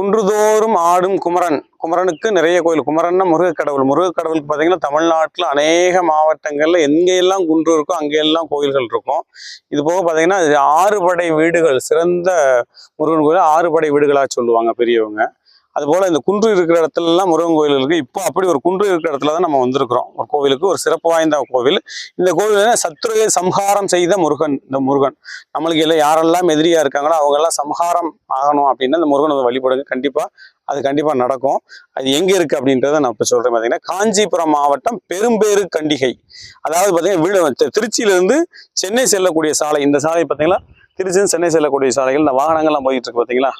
குன்றுதோறும் ஆடும் குமரன். குமரனுக்கு நிறைய கோயில். குமரன்னா முருகக் கடவுள். முருகக் கடவுளுக்கு பார்த்தீங்கன்னா தமிழ்நாட்டில் அநேக மாவட்டங்களில் எங்கெல்லாம் குன்று இருக்கோ அங்கெல்லாம் கோயில்கள் இருக்கும். இது போக பார்த்தீங்கன்னா ஆறுபடை வீடுகள் சிறந்த முருகன் கோயில் ஆறுபடை வீடுகளாக சொல்லுவாங்க பெரியவங்க. அதுபோல் இந்த குன்று இருக்கிற இடத்துலலாம் முருகன் கோயில் இருக்குது இப்போ அப்படி ஒரு குன்று இருக்கிற இடத்துல தான் நம்ம வந்திருக்கிறோம். ஒரு கோவிலுக்கு ஒரு சிறப்பு வாய்ந்த கோவில். இந்த கோவில் சத்ருவை சம்ஹாரம் செய்த முருகன் இந்த முருகன். நம்மளுக்கு எல்லாம் யாரெல்லாம் எதிரியா இருக்காங்களோ அவங்கெல்லாம் சம்ஹாரம் ஆகணும் அப்படின்னா இந்த முருகனை வந்து வழிபடுங்க. கண்டிப்பாக அது கண்டிப்பாக நடக்கும். அது எங்கே இருக்குது அப்படின்றத நான் இப்போ சொல்கிறேன் பார்த்தீங்கன்னா காஞ்சிபுரம் மாவட்டம் பெரும்பேறு கண்டிகை. அதாவது பார்த்தீங்கன்னா வீடு தி- திருச்சியிலிருந்து சென்னை செல்லக்கூடிய சாலை. இந்த சாலை பார்த்தீங்களா திருச்சியிலிருந்து சென்னை செல்லக்கூடிய சாலைகள். இந்த வாகனங்கள்லாம் போயிட்டு இருக்கு பார்த்தீங்களா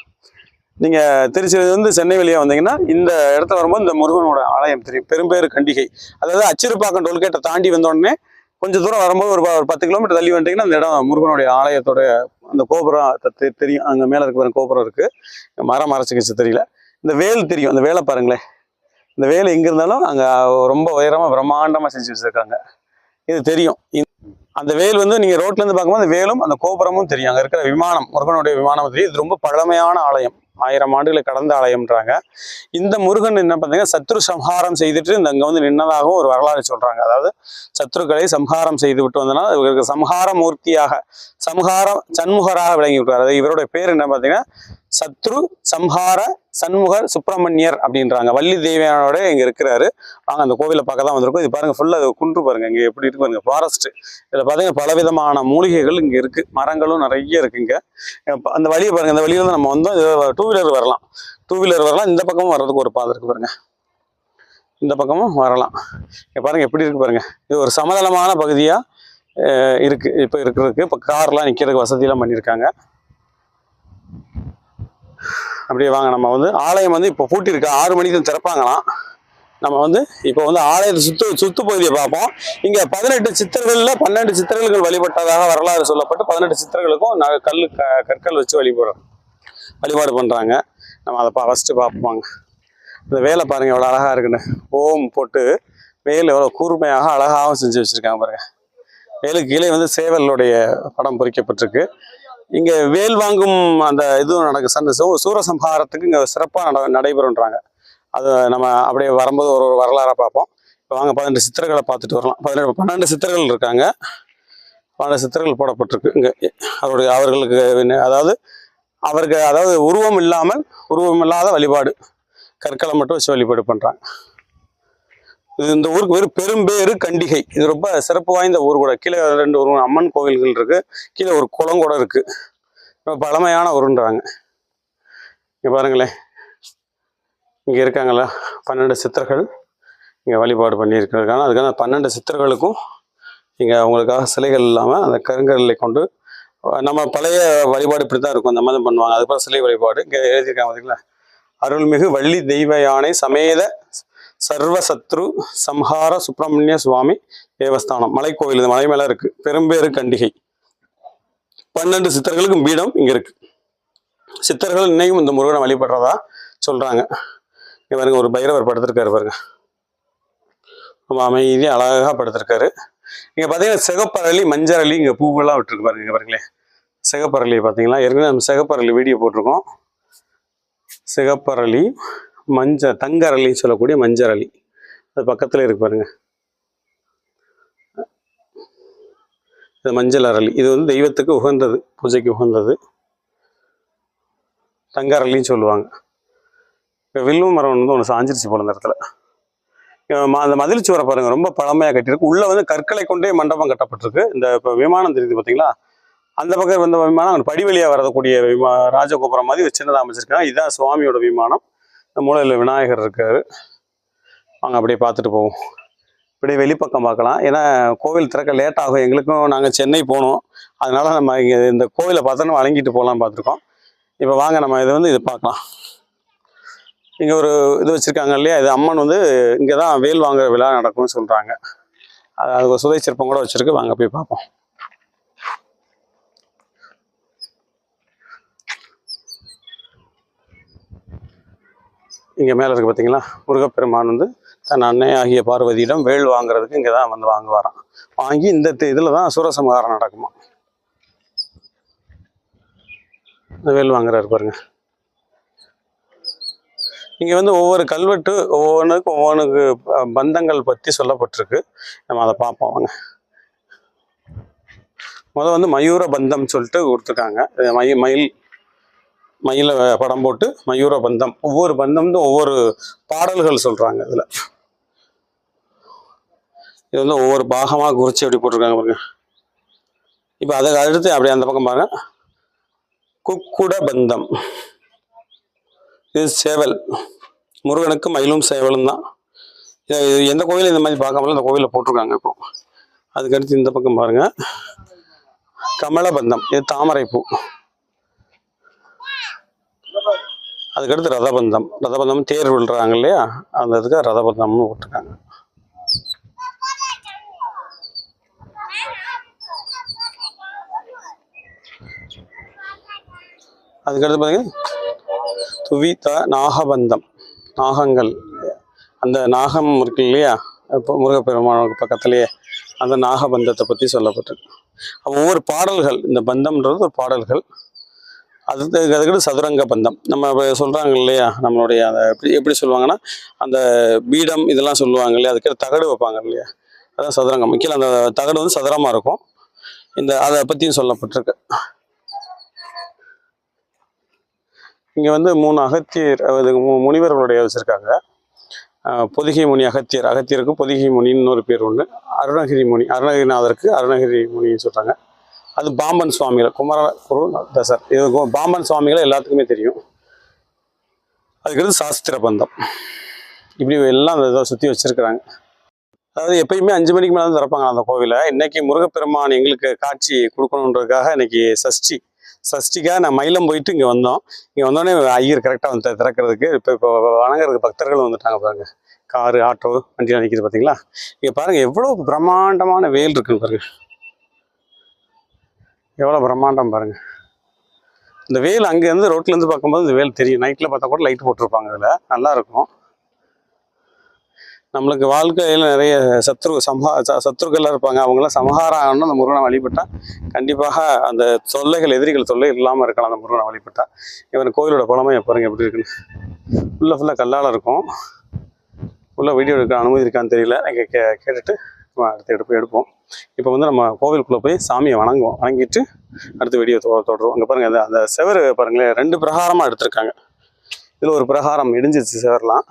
நீங்கள் திருச்சியிலேருந்து சென்னை வெளியே வந்தீங்கன்னா இந்த இடத்துல வரும்போது இந்த முருகனோட ஆலயம் தெரியும். பெரும்பேறு கண்டிகை. அதாவது அச்சிறுப்பாக்கம் டோல்கேட்டை தாண்டி வந்தோடனே கொஞ்சம் தூரம் வரும்போது ஒரு ப- ஒரு பத்து கிலோமீட்டர் தள்ளி வந்துட்டீங்கன்னா அந்த இடம் முருகனுடைய ஆலயத்தோட அந்த கோபுரம் தெரியும். அங்கே மேலே இருக்கிற கோபுரம் இருக்குது மரம் மறைச்சிக்கிச்சு தெரியல. இந்த வேல் தெரியும். அந்த வேலை பாருங்களேன் இந்த வேலை எங்கே இருந்தாலும் அங்கே ரொம்ப உயரமாக பிரம்மாண்டமாக செஞ்சு வச்சுருக்காங்க. இது தெரியும். அந்த வேல் வந்து நீங்கள் ரோட்லேருந்து பார்க்கும்போது அந்த வேலும் அந்த கோபுரமும் தெரியும். அங்கே இருக்கிற விமானம் முருகனுடைய விமானம் தெரியும். இது ரொம்ப பழமையான ஆலயம். ஆயிரம் ஆண்டுகளை கடந்த ஆலயம்ன்றாங்க. இந்த முருகன் என்ன பார்த்தீங்கன்னா சத்ரு சம்ஹாரம் செய்துட்டு இந்த அங்கே வந்து நின்னதாகவும் ஒரு வரலாறு சொல்றாங்க. அதாவது சத்ருக்களை சம்ஹாரம் செய்து விட்டு வந்தனால் இவருக்கு சம்ஹார மூர்த்தியாக சம்ஹாரம் சண்முகராக விளங்கி விட்டார். இவருடைய பேர் என்ன பார்த்தீங்கன்னா சத்ரு சம்ஹார சண்முகர் சுப்பிரமணியர் அப்படின்றாங்க. வள்ளி தேவியானோட இங்கே இருக்கிறாரு. நாங்கள் அந்த கோவிலை பார்க்க தான் வந்திருக்கோம். இது பாருங்க ஃபுல்லாக அது குன்று பாருங்கள் இங்கே எப்படி இருக்கு பாருங்கள் ஃபாரஸ்ட் இதில் பார்த்தீங்கன்னா பலவிதமான மூலிகைகள் இங்கே இருக்குது மரங்களும் நிறைய இருக்குங்க அந்த வழியை பாருங்க அந்த வழியில தான் நம்ம வந்தோம். டூ வீலர் வரலாம். டூ வீலர் வரலாம். இந்த பக்கமும் வர்றதுக்கு ஒரு பாதை இருக்குது பாருங்கள் இந்த பக்கமும் வரலாம். இங்கே பாருங்க எப்படி இருக்கு பாருங்க. இது ஒரு சமதளமான பகுதியாக இருக்குது இப்போ இருக்கிறதுக்கு இப்போ கார்லாம் நிற்கிறதுக்கு வசதியெல்லாம் பண்ணியிருக்காங்க. அப்படியே வாங்க நம்ம வந்து ஆலயம் வந்து இப்போ பூட்டியிருக்கு. ஆறு மணிக்கு திறப்பாங்களாம். நம்ம வந்து இப்போ வந்து ஆலயத்தை சுத்து சுத்து பகுதியை பார்ப்போம். இங்க பதினெட்டு சித்திரங்களில் பன்னெண்டு சித்தர்கள் வழிபட்டதாக வரலாறு சொல்லப்பட்டு பதினெட்டு சித்தர்களுக்கும் நாங்கள் கல் க- கற்கள் வச்சு வழிபடுறோம் வழிபாடு பண்றாங்க. நம்ம அதை பா ஃபஸ்ட்டு பார்ப்போங்க இந்த வேலை பாருங்க எவ்வளோ அழகா இருக்குன்னு. ஓம் போட்டு வேல் எவ்வளோ கூர்மையாக அழகாகவும் செஞ்சு வச்சிருக்காங்க பாருங்க. வேலுக்கு கீழே வந்து சேவலுடைய படம் பொறிக்கப்பட்டிருக்கு. இங்கே வேல் வாங்கும் அந்த இதுவும் நடக்கு சந்த சூரசம்ஹாரத்துக்கு இங்கே சிறப்பாக நட நடைபெறுன்றாங்க அது நம்ம அப்படியே வரும்போது ஒரு ஒரு வரலாறை பார்ப்போம். இப்போ வாங்க பதினெட்டு சித்திரங்களை பார்த்துட்டு வரலாம். பதினெட்டு பன்னெண்டு சித்திரங்கள் இருக்காங்க. பன்னெண்டு சித்திரங்கள் போடப்பட்டிருக்கு. இங்கே அவருடைய அவர்களுக்கு அதாவது அவருக்கு அதாவது உருவம் இல்லாமல் உருவம் இல்லாத வழிபாடு. கற்களை மட்டும் வச்சு வழிபாடு பண்ணுறாங்க இது இந்த ஊருக்கு பேர் பெரும்பேறு கண்டிகை. இது ரொம்ப சிறப்பு வாய்ந்த ஊர் கூட. கீழே ரெண்டு ஒரு அம்மன் கோவில்கள் இருக்கு. கீழே ஒரு குளம் கூட இருக்கு. ரொம்ப பழமையான ஊருன்றாங்க. இங்க பாருங்களேன். இங்க இருக்காங்களா? பன்னெண்டு சித்தர்கள் இங்க வழிபாடு பண்ணியிருக்காங்க அதுக்கான பன்னெண்டு சித்தர்களுக்கும் இங்க அவங்களுக்காக சிலைகள் இல்லாமல் அந்த கருங்கல்லை கொண்டு நம்ம பழைய வழிபாடு இப்படி தான் இருக்கும். அந்த மாதிரி பண்ணுவாங்க. அதுக்கப்புறம் சிலை வழிபாடு. இங்கே எழுதியிருக்காங்க பார்த்தீங்களா அருள்மிகு வள்ளி தெய்வ யானை சமேத சர்வசத்ரு சம்ஹார சுப்பிரமணிய சுவாமி தேவஸ்தானம். மலைக்கோவில் இது மலை மேல இருக்கு. பெரும்பேறு கண்டிகை. பன்னெண்டு சித்தர்களுக்கும் பீடம் இங்க இருக்கு. சித்தர்கள் இன்னைக்கும் இந்த முருகனை வழிபடுறதா சொல்றாங்க. இங்கே பாருங்க ஒரு பைரவர் படுத்திருக்காரு பாருங்க. ரொம்ப அமைதி அழகாக படுத்திருக்காரு. இங்க பாத்தீங்கன்னா சிகப்பரளி மஞ்சரளி இங்க பூவெல்லாம் விட்டுருக்கு பாருங்க இங்க பாருங்களேன். சிகப்பரளி பார்த்தீங்களா ஏற்கனவே நம்ம சிகப்பரளி வீடியோ போட்டிருக்கோம். சிகப்பரளி மஞ்ச தங்கரளின்னு சொல்லக்கூடிய மஞ்சரளி. அது பக்கத்தில் இருக்கு பாருங்க. இது மஞ்சள் அரளி. இது வந்து தெய்வத்துக்கு உகந்தது பூஜைக்கு உகந்தது. தங்கரளின்னு சொல்லுவாங்க. இப்போ வில்வ மரம் வந்து ஒன்று சாஞ்சிருச்சு போல இந்த இடத்துல. ம- அந்த மதில் சுவரை பாருங்க ரொம்ப பழமையாக கட்டியிருக்கு. உள்ள வந்து கற்களை கொண்டே மண்டபம் கட்டப்பட்டிருக்கு. இந்த இப்போ விமானம் தெரியுது பார்த்தீங்களா அந்த பக்கம் வந்த விமானம் அங்க படி வரக்கூடிய விமா ராஜகோபுரம் மாதிரி ஒரு சின்னதாக அமைச்சிருக்காங்க. இதுதான் சுவாமியோட விமானம். இந்த மூலையில் விநாயகர் இருக்கார். வாங்க அப்படியே பார்த்துட்டு போவோம். இப்படியே வெளிப்பக்கம் பார்க்கலாம். ஏன்னா கோவில் திறக்க லேட் ஆகும். எங்களுக்கும் நாங்கள் சென்னை போகணும் அதனால் நம்ம இங்கே இந்த கோவிலை பார்த்தோன்னா வழங்கிட்டு போகலாம் பார்த்துருக்கோம். இப்போ வாங்க நம்ம இதை வந்து இது பார்க்கலாம். இங்கே ஒரு இது வச்சுருக்காங்க இல்லையா? இது அம்மன் வந்து இங்கே தான் வேல் வாங்குற விழா நடக்கும்னு சொல்கிறாங்க அது அது ஒரு சுதை சிற்பம் கூட வச்சுருக்கு. வாங்க போய் பார்ப்போம். இங்கே மேலே இருக்கு பார்த்தீங்களா முருகப்பெருமான் வந்து தன் அன்னை ஆகிய பார்வதியிடம் வேல் வாங்குறதுக்கு இங்கே தான் வந்து வாங்குவாராம். வாங்கி இந்த இதில் தான் சூரசம்ஹாரம் நடக்குமா? இந்த வேல் வாங்குறாரு பாருங்க. இங்கே வந்து ஒவ்வொரு கல்வெட்டு ஒவ்வொன்றுக்கு ஒவ்வொன்றுக்கு பந்தங்கள் பற்றி சொல்லப்பட்டிருக்கு. நம்ம அதை பார்ப்போம் வாங்க. முதல் வந்து மயூர பந்தம் சொல்லிட்டு கொடுத்துருக்காங்க. இது மயில் மயில படம் போட்டு மயூர பந்தம். ஒவ்வொரு பந்தம் ஒவ்வொரு பாடல்கள் சொல்கிறாங்க இதில். இது வந்து ஒவ்வொரு பாகமாக குறித்து எப்படி போட்டிருக்காங்க பாருங்க. இப்போ அதை அடுத்து அப்படியே அந்த பக்கம் பாருங்க. குக்குட பந்தம். இது சேவல். முருகனுக்கு மயிலும் சேவலும் தான். இது எந்த கோயிலும் இந்த மாதிரி பார்க்காமல இந்த கோயிலில் போட்டிருக்காங்க இப்போ. அதுக்கடுத்து இந்த பக்கம் பாருங்க. கமலபந்தம். இது தாமரைப்பூ. அதுக்கடுத்து ரதபந்தம். ரதபந்தம் தேர் விழுறாங்க இல்லையா? அந்த இதுக்கு ரதபந்தம்னு விட்டுருக்காங்க அதுக்கடுத்து பார்த்தீங்கன்னா துவிதா நாகபந்தம். நாகங்கள். அந்த நாகம் இருக்கு இல்லையா? இப்போ முருகப்பெருமானுக்கு பக்கத்துலேயே அந்த நாகபந்தத்தை பற்றி சொல்லப்பட்டிருக்கு. ஒவ்வொரு பாடல்கள் இந்த பந்தம்ன்றது ஒரு பாடல்கள். அதுக்கு அதுக்கடுத்து சதுரங்க பந்தம் நம்ம இப்போ சொல்கிறாங்க இல்லையா நம்மளுடைய அந்த எப்படி எப்படி சொல்லுவாங்கன்னா அந்த பீடம் இதெல்லாம் சொல்லுவாங்க இல்லையா அதுக்கு தகடு வைப்பாங்க இல்லையா. அதான் சதுரங்கம். கீழே அந்த தகடு வந்து சதுரமாக இருக்கும். இந்த அதை பற்றியும் சொல்லப்பட்டிருக்கு. இங்கே வந்து மூணு அகத்தியர் அது மு- முனிவர்களுடைய வச்சுருக்காங்க. பொதிகை முனி அகத்தியர். அகத்தியருக்கு பொதிகை முனின்னு ஒரு பேர் ஒன்று அருணகிரி முனி அருணகிரிநாதருக்கு அருணகிரி முனின்னு சொல்கிறாங்க அது பாம்பன் சுவாமிகள் குமர குரு தசர். இது பாம்பன் சுவாமிகளை எல்லாத்துக்குமே தெரியும். அதுக்கடுத்து சாஸ்திர பந்தம். இப்படி எல்லாம் அந்த இதை சுற்றி வச்சுருக்கிறாங்க. அதாவது எப்பயுமே அஞ்சு மணிக்கு மேலே தான் திறப்பாங்க அந்த கோவிலை. இன்னைக்கு முருகப்பெருமான் எங்களுக்கு காட்சி கொடுக்கணுன்றதுக்காக இன்னைக்கு சஷ்டி. சஷ்டிக்காக நான் மயிலம் போயிட்டு இங்கே வந்தோம். இங்கே வந்தோடனே ஐயர் கரெக்டாக வந்து திறக்கிறதுக்கு இப்போ இப்போ வணங்குறதுக்கு பக்தர்களும் வந்துட்டாங்க பாருங்க. காரு ஆட்டோ வண்டியில் நிற்கிது பார்த்தீங்களா இங்கே பாருங்கள் எவ்வளோ பிரம்மாண்டமான வேல் இருக்குன்னு பாருங்கள் எவ்வளோ பிரம்மாண்டம் பாருங்கள் இந்த வேல் அங்கேருந்து ரோட்லேருந்து பார்க்கும்போது இந்த வேல் தெரியும். நைட்டில் பார்த்தா கூட லைட் போட்டிருப்பாங்க இதில் நல்லாயிருக்கும் நம்மளுக்கு வாழ்க்கையில் நிறைய சத்ரு சம்ஹா ச- சத்ருக்கள்லாம் இருப்பாங்க. அவங்களாம் சமஹாரம் ஆகணும்னு அந்த முருகனை வழிபட்டால் கண்டிப்பாக அந்த தொல்லைகள் எதிரிகள் தொல்லை இல்லாமல் இருக்கலாம் அந்த முருகனை வழிபட்டால் இவன் கோயிலோட குளமே பாருங்க எப்படி இருக்குன்னு. ஃபுல்லாக ஃபுல்லாக கல்லால் இருக்கும். ஃபுல்லாக வீடியோ எடுக்க அனுமதி இருக்கான்னு தெரியல. நீங்கள் கே கேட்டுட்டு அடுத்து எடுப்போம் எடுப்போம். இப்போ வந்து நம்ம கோவிலுக்குள்ளே போய் சாமியை வணங்குவோம். வணங்கிட்டு அடுத்து வெடியை தொ தொடருவோம். அங்கே பாருங்கள் அந்த செவரு பாருங்களேன் ரெண்டு பிரகாரமாக எடுத்திருக்காங்க. இதில் ஒரு பிரகாரம் இடிஞ்சிருச்சு செவர்லாம்.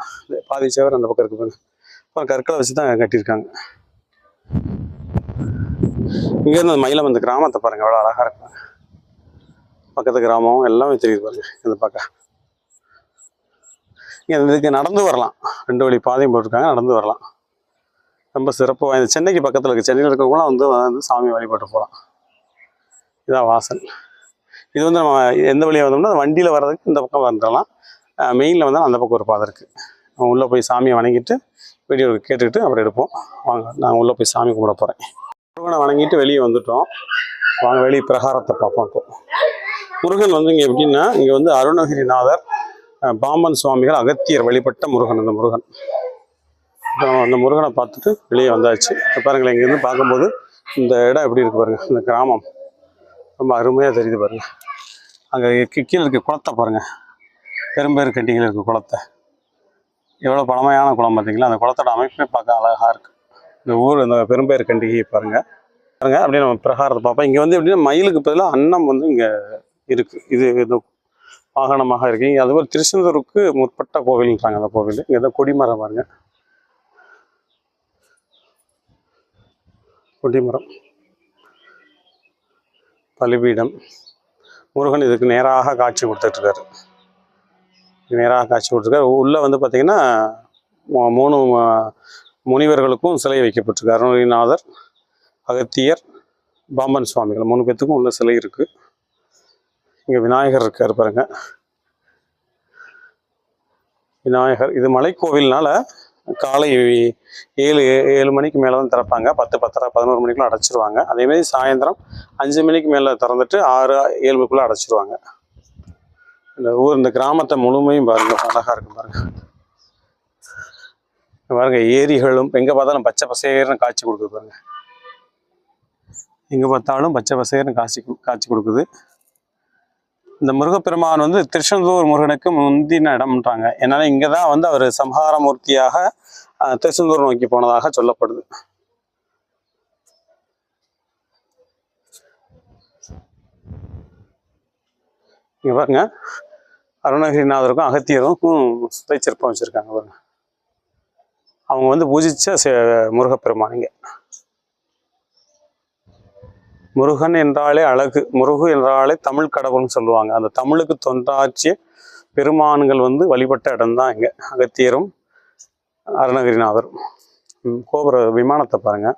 பாதி செவர் அந்த பக்கம் இருக்குது அப்புறம் கற்களை வச்சு தான் கட்டியிருக்காங்க. இங்கேருந்து அந்த மயிலம் அந்த கிராமத்தை பாருங்கள் எவ்வளோ அழகாக இருக்காங்க பக்கத்து கிராமம் எல்லாமே தெரியுது பாருங்கள் இந்த பக்கம் இங்கே இதுக்கு நடந்து வரலாம். ரெண்டு வழி பாதையும் போட்டிருக்காங்க நடந்து வரலாம். ரொம்ப சிறப்பு வாய்ந்த சென்னைக்கு பக்கத்தில் இருக்குது சென்னையில் இருக்கவங்களாம் வந்து வந்து சாமி வழிபட்டு போகலாம் இதான் வாசல். இது வந்து நம்ம எந்த வழியாக வந்தோம்னா வண்டியில் வர்றதுக்கு இந்த பக்கம் வந்துடலாம். மெயினில் வந்தால் அந்த பக்கம் ஒரு பாதை இருக்குது நம்ம உள்ளே போய் சாமியை வணங்கிட்டு வீடியோ கேட்டுக்கிட்டு அப்புறம் எடுப்போம். வாங்க நான் உள்ளே போய் சாமி கும்பிட போகிறேன் முருகனை வணங்கிட்டு வெளியே வந்துட்டோம். வாங்க வெளியே பிரகாரத்தை பார்ப்போம் இப்போ முருகன் வந்து இங்கே எப்படின்னா இங்கே வந்து அருணகிரிநாதர் பாம்பன் சுவாமிகள் அகத்தியர் வழிபட்ட முருகன் அந்த முருகன். அந்த முருகனை பார்த்துட்டு வெளியே வந்தாச்சு. இப்போ பாருங்களேன் இங்கேருந்து பார்க்கும்போது இந்த இடம் எப்படி இருக்குது பாருங்கள் இந்த கிராமம் ரொம்ப அருமையாக தெரியுது பாருங்கள் அங்கே கீழே இருக்க குளத்தை பாருங்கள் பெரும்பேர் கண்டிகள் இருக்க குளத்தை. எவ்வளோ பழமையான குளம் பார்த்தீங்களா அந்த குளத்தோட அமைப்பே பார்க்க அழகாக இருக்குது இந்த ஊர் இந்த பெரும்பேறு கண்டிகை பாருங்க. பாருங்கள் அப்படியே நம்ம பிரகாரத்தை பார்ப்போம். இங்கே வந்து எப்படின்னா மயிலுக்கு பதிலாக அன்னம் வந்து இங்கே இருக்குது இது இந்த வாகனமாக இருக்குது இங்கே அது ஒரு திருச்செந்தூருக்கு முற்பட்ட கோவில்ன்றாங்க அந்த கோவில். இங்கே தான் கொடிமரம் பாருங்கள் கொடிமரம் பலிபீடம். முருகன் இதுக்கு நேராக காட்சி கொடுத்துட்ருக்காரு. நேராக காட்சி கொடுத்துருக்காரு. உள்ளே வந்து பார்த்திங்கன்னா மூணு முனிவர்களுக்கும் சிலை வைக்கப்பட்டிருக்கு. அருணகிரிநாதர் அகத்தியர் பாம்பன் சுவாமிகள். மூணு பேத்துக்கும் உள்ள சிலை இருக்குது இங்கே விநாயகர் இருக்கார் பாருங்கள் விநாயகர் இது மலைக்கோவில்னால காலை ஏழு ஏழு மணிக்கு மேலே தான் திறப்பாங்க. பத்து பத்தரை பதினோரு மணிக்குள்ள அடைச்சிருவாங்க. அதேமாதிரி சாயந்தரம் அஞ்சு மணிக்கு மேலே திறந்துட்டு ஆறு ஏழு மணிக்குள்ளே அடைச்சிருவாங்க. இந்த ஊர் இந்த கிராமத்தை முழுமையும் பாருங்க. அழகாக இருக்கும் பாருங்கள் பாருங்கள் பாருங்க ஏரிகளும் எங்கே பார்த்தாலும் பச்சை பசேர்னு காட்சி கொடுக்குது பாருங்க. எங்கே பார்த்தாலும் பச்சை பசேர்னு காட்சி காட்சி கொடுக்குது. இந்த முருகப்பெருமான் வந்து திருச்செந்தூர் முருகனுக்கு முந்தின இடம்ன்றாங்க. ஏன்னா இங்கே தான் வந்து அவர் சம்ஹாரமூர்த்தியாக திருச்செந்தூர் நோக்கி போனதாக சொல்லப்படுது. இங்கே பாருங்க. அருணகிரிநாதருக்கும் அகத்தியருக்கும் சிற்பம் வச்சிருக்காங்க பாருங்க. அவங்க வந்து பூஜிச்ச சே- முருகப்பெருமான் இங்கே. முருகன் என்றாலே அழகு முருகு என்றாலே தமிழ் கடவுள்னு சொல்லுவாங்க. அந்த தமிழுக்கு தொண்டாற்றிய பெருமான்கள் வந்து வழிபட்ட இடம்தான் இங்கே அகத்தியரும் அருணகிரிநாதரும். கோபுர விமானத்தை பாருங்க.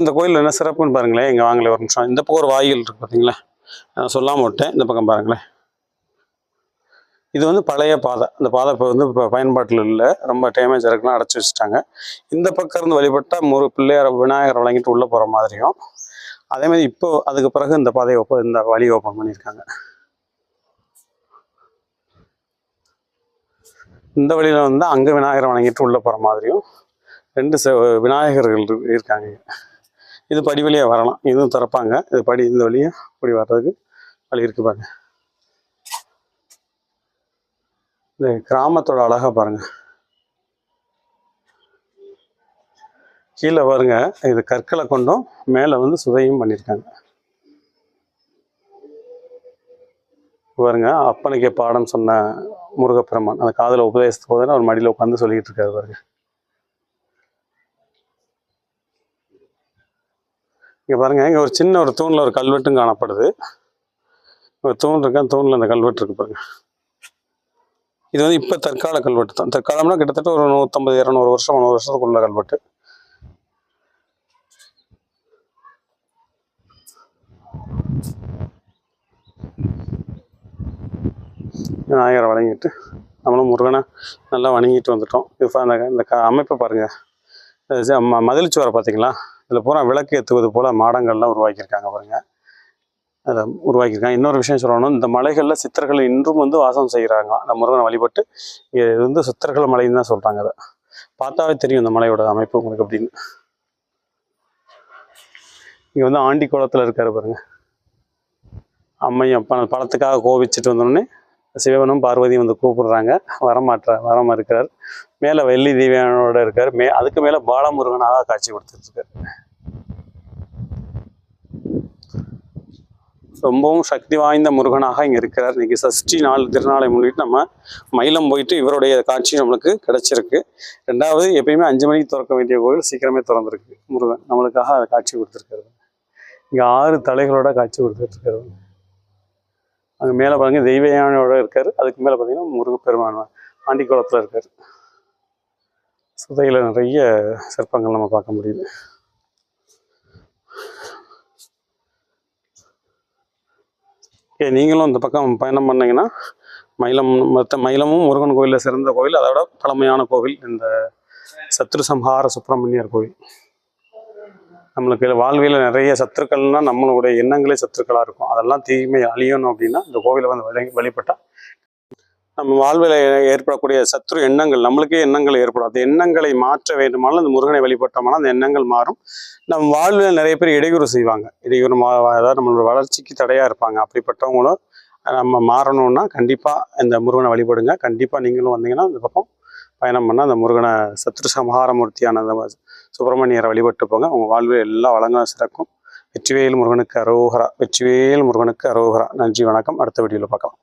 இந்த கோயில் என்ன சிறப்புன்னு பாருங்களேன். இங்கே வாங்கல ஒரு நிமிஷம். இந்த பக்கம் ஒரு வாயில் இருக்கு பார்த்தீங்களா நான் சொல்லாம விட்டேன். இந்த பக்கம் பாருங்களேன். இது வந்து பழைய பாதை. அந்த பாதை இப்போ வந்து இப்போ பயன்பாட்டில் இல்லை. ரொம்ப டேமேஜ் இருக்குலாம் அடைச்சி வச்சுட்டாங்க. இந்த பக்கம் இருந்து வழிபட்டால் முரு பிள்ளையார் விநாயகர் வழங்கிட்டு உள்ளே போகிற மாதிரியும். அதேமாதிரி இப்போ அதுக்கு பிறகு இந்த பாதையை ஓப்ப இந்த வழி ஓப்பன் பண்ணியிருக்காங்க. இந்த வழியில் வந்து அங்கே விநாயகரை வணங்கிட்டு உள்ளே போகிற மாதிரியும் ரெண்டு செ விநாயகர்கள் இருக்காங்க இது படி வழியாக வரலாம். இதுவும் திறப்பாங்க. இது படி இந்த வழியாக இப்படி வர்றதுக்கு வழி இருக்குப்பாங்க இந்த கிராமத்தோட அழகாக பாருங்க. கீழே பாருங்க இது கற்களை கொண்டும் மேலே வந்து சுதையும் பண்ணியிருக்காங்க. பாருங்க அப்பனுக்கே பாடம் சொன்ன முருகப்பெருமான் அந்த காதுல உபதேசத்து போதுன்னு அவர் மடியில் உட்காந்து சொல்லிட்டு இருக்காரு பாருங்க. இங்கே பாருங்க இங்கே ஒரு சின்ன ஒரு தூணில் ஒரு கல்வெட்டும் காணப்படுது. ஒரு தூண் இருக்கேன் தூணில் அந்த கல்வெட்டு இருக்கு பாருங்க. இது வந்து இப்போ தற்கால கல்வெட்டு தான். தற்காலம்னா கிட்டத்தட்ட ஒரு நூற்றம்பது இரநூறு வருஷம் முந்நூறு வருஷத்துக்குள்ள கல்வெட்டு. விநாயகரை வணங்கிட்டு நம்மளும் முருகனை நல்லா வணங்கிட்டு வந்துட்டோம். இப்போ அந்த இந்த க அமைப்பை பாருங்கள் மதிலிச்சுவரை ம- பார்த்தீங்களா இதில் பூரா விளக்கு ஏற்றுவது போல் மாடங்கள்லாம் உருவாக்கியிருக்காங்க பாருங்கள் அதை உருவாக்கியிருக்காங்க. இன்னொரு விஷயம் சொல்லணும் இந்த மலைகளில் சித்தர்கள் இன்றும் வந்து வாசம் செய்கிறாங்க. அந்த முருகனை வழிபட்டு இங்கே இது வந்து சித்தர்கள் மலைன்னு தான் சொல்கிறாங்க அதை. பார்த்தாவே தெரியும் இந்த மலையோட அமைப்பு உங்களுக்கு அப்படின்னு. இங்கே வந்து ஆண்டி குளத்தில் இருக்காரு பாருங்க. அம்மையும் அப்பா பழத்துக்காக கோவிச்சுட்டு வந்தோடனே சிவனும் பார்வதியும் வந்து கூப்பிடுறாங்க. வரமாட்டார் வரமா இருக்கிறார். மேலே வெள்ளி தீவியானோட இருக்கார். மே அதுக்கு மேலே பாலமுருகனாக காட்சி கொடுத்துட்டு இருக்காரு. ரொம்பவும் சக்தி வாய்ந்த முருகனாக இங்கே இருக்கிறார். இன்னைக்கு சஷ்டி நாள் திருநாளை முன்னிட்டு நம்ம மயிலம் போயிட்டு இவருடைய காட்சி நம்மளுக்கு கிடைச்சிருக்கு. ரெண்டாவது எப்பயுமே அஞ்சு மணிக்கு திறக்க வேண்டிய கோயில் சீக்கிரமே திறந்துருக்கு. முருகன் நம்மளுக்காக அதை காட்சி கொடுத்துருக்காரு இங்கே ஆறு தலைகளோட காட்சி கொடுத்துட்ருக்காரு அங்கே மேலே பாருங்க தெய்வ யானையோட அதுக்கு மேலே பார்த்தீங்கன்னா முருகப்பெருமான் ஆண்டிக்குளத்தில் இருக்கார். சுதையில் நிறைய சிற்பங்கள் நம்ம பார்க்க முடியுது. ஏ நீங்களும் இந்த பக்கம் பயணம் பண்ணிங்கன்னா மயிலம் மற்ற மயிலமும் முருகன் கோயிலில் சிறந்த கோவில் அதோட பழமையான கோவில் இந்த சத்ரு சம்ஹார சுப்பிரமணியர் கோவில். நம்மளுக்கு வாழ்வியில் நிறைய சத்துருக்கள்னால் நம்மளுடைய எண்ணங்களே சத்துருக்களாக இருக்கும். அதெல்லாம் தீமை அழியணும் அப்படின்னா இந்த கோவிலை வந்து வழி வழிபட்டால் நம்ம வாழ்வில் ஏற்படக்கூடிய சத்ரு எண்ணங்கள் நம்மளுக்கே எண்ணங்கள் ஏற்படும். அந்த எண்ணங்களை மாற்ற வேண்டுமானால் அந்த முருகனை வழிபட்டோம்னா அந்த எண்ணங்கள் மாறும். நம் வாழ்வில் நிறைய பேர் இடையூறு செய்வாங்க. இடையூறு மா அதாவது நம்மளோட வளர்ச்சிக்கு தடையாக இருப்பாங்க. அப்படிப்பட்டவங்களும் நம்ம மாறணும்னா கண்டிப்பாக இந்த முருகனை வழிபடுங்க. கண்டிப்பாக நீங்களும் வந்தீங்கன்னா இந்த பக்கம் பயணம் பண்ணால் அந்த முருகனை சத்ரு சமஹாரமூர்த்தியான அந்த சுப்பிரமணியரை வழிபட்டு போங்க. உங்க வாழ்வில் எல்லா வளங்களும் சிறக்கும். வெற்றிவேல் முருகனுக்கு அரோகரா. வெற்றிவேல் முருகனுக்கு அரோகரா. நன்றி வணக்கம். அடுத்த வீடியோவில் பார்க்கலாம்.